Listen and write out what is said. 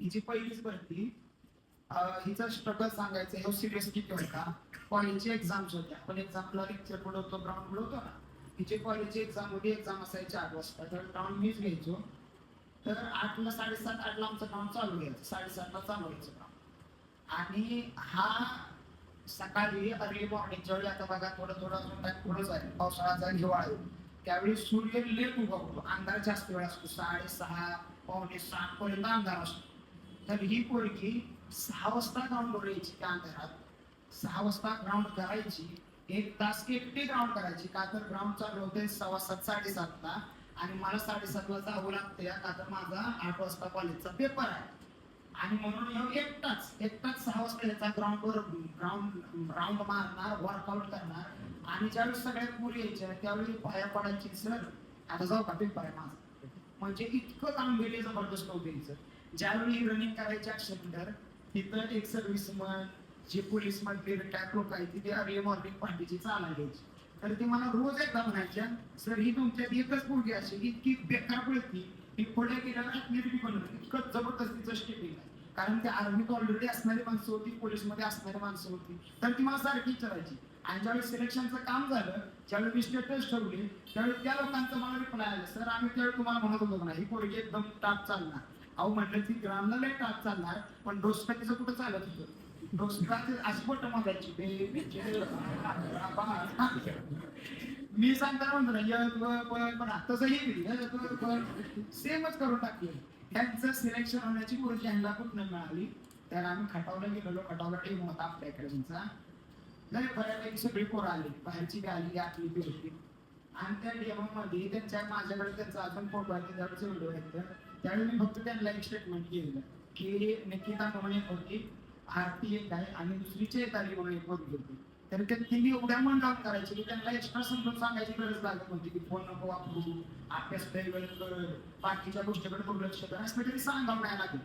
हिची पहिलीच भरती हिचा स्ट्रगल सांगायचं हे सिरियस किती होता कॉलेजची एक्झाम्स होत्या. आपण एक्झामला लेक्चर बुडवतो ग्राउंड बुडवतो ना? हिची कॉलेजची एक्झाम होती एक्झाम असायची आठ वाजता. तर ग्राउंड मीच घ्यायचो. तर आठला साडेसात आठला आमचं काम चालू घ्यायचं साडेसातला चालू घ्यायचं काम आणि हा सकाळी अर्ली मॉर्निंगच्या वेळी आता बघा थोडं थोडं अजून टाइम पुढंच आहे. पावसाळ्याचा हिवाळा आहे. त्यावेळी सूर्य लेट होतो अंधार जास्त वेळ असतो. साडेसहा पावणे सात पर्यंत अंधार असतो. तर ही पोरगी सहा वाजता ग्राउंडवर यायची त्या अंधारात सहा वाजता ग्राउंड करायची. एक तास एकटी ग्राउंड करायची. का तर ग्राउंड चालू होते सव्वा सात साडेसातला आणि मला साडेसातला जावं लागते. का तर माझा आठ वाजता कॉलेजचा पेपर आहे. आणि म्हणून ह्यो एकटाच एकटाच सहा वाजता याचा ग्राउंडवर ग्राउंड राऊंड मारणार वर्कआउट करणार. आणि ज्यावेळी सगळ्या पूर यायच्या त्यावेळी पाया पडायची सर. आता जाऊ का पेपर आहे माझा? म्हणजे इतकं गांभीर्य जबरदस्त होते ज्यावेळी रनिंग करायच्या शंभर तिथं एक सर्व्हिसमन जे पोलीस मधले रिटायर लोक आहेत तिथे अर्ली मॉर्निंग पार्टीची चालायला घ्यायची तर ते मला रोज एकदा म्हणायच्या सर ही तुमच्यात एकच मुलगी अशी इतकी बेकार पळती ही पुढे गेल्यावर ऍथलीट इतकं जबरदस्तीचं स्टेपिंग आहे. कारण ते आर्मीत ऑलरेडी असणारी माणसं होती पोलीसमध्ये असणारी माणसं होती. तर ती मला सारखी विचारायची आणि ज्यावेळी सिलेक्शनचं काम झालं ज्यावेळी मी स्टेटस ठरवले त्यावेळी त्या लोकांचं मला रिप्लाय आलं सर आम्ही त्यावेळी तुम्हाला म्हणत होतो ना ही पोरगी एकदम टाप चालणार. अहो म्हटलं ती ग्रामला लय टाप चालणार पण डोसपॅटीचं कुठं चालत होतं? डोसपॅटी अशी बोट मागायची मी सांगताना म्हणतो तसंही सेमच करून टाकले. त्यांचं सिलेक्शन होण्याची गोष्ट यांना कुठं मिळाली? तर आम्ही खटावला गेलेलो खटावला टीम होता आपल्याकडे तुमचा नाही बऱ्यापैकी सगळी पोरं आली. बाहेरची बी आली आतली आणि त्या डेमोमध्ये त्यांच्या माझ्याकडे त्यांचा अजून फोटो आहे व्हिडिओ आहेत. त्यावेळी मी फक्त त्यांना एक स्टेटमेंट केलं की निकिता म्हणून एक होती आरती एक आहे आणि दुसरी चेताली म्हणून एक होती होती. तर ते तिने एवढ्या मन काम करायची की त्यांना एक्स्ट्रा समजून सांगायची गरज लागत नव्हती की फोन नको वापरू अभ्यास कर बाकीच्या गोष्टीकडे दुर्लक्ष कर असं तरी सांगावं नाही लागेल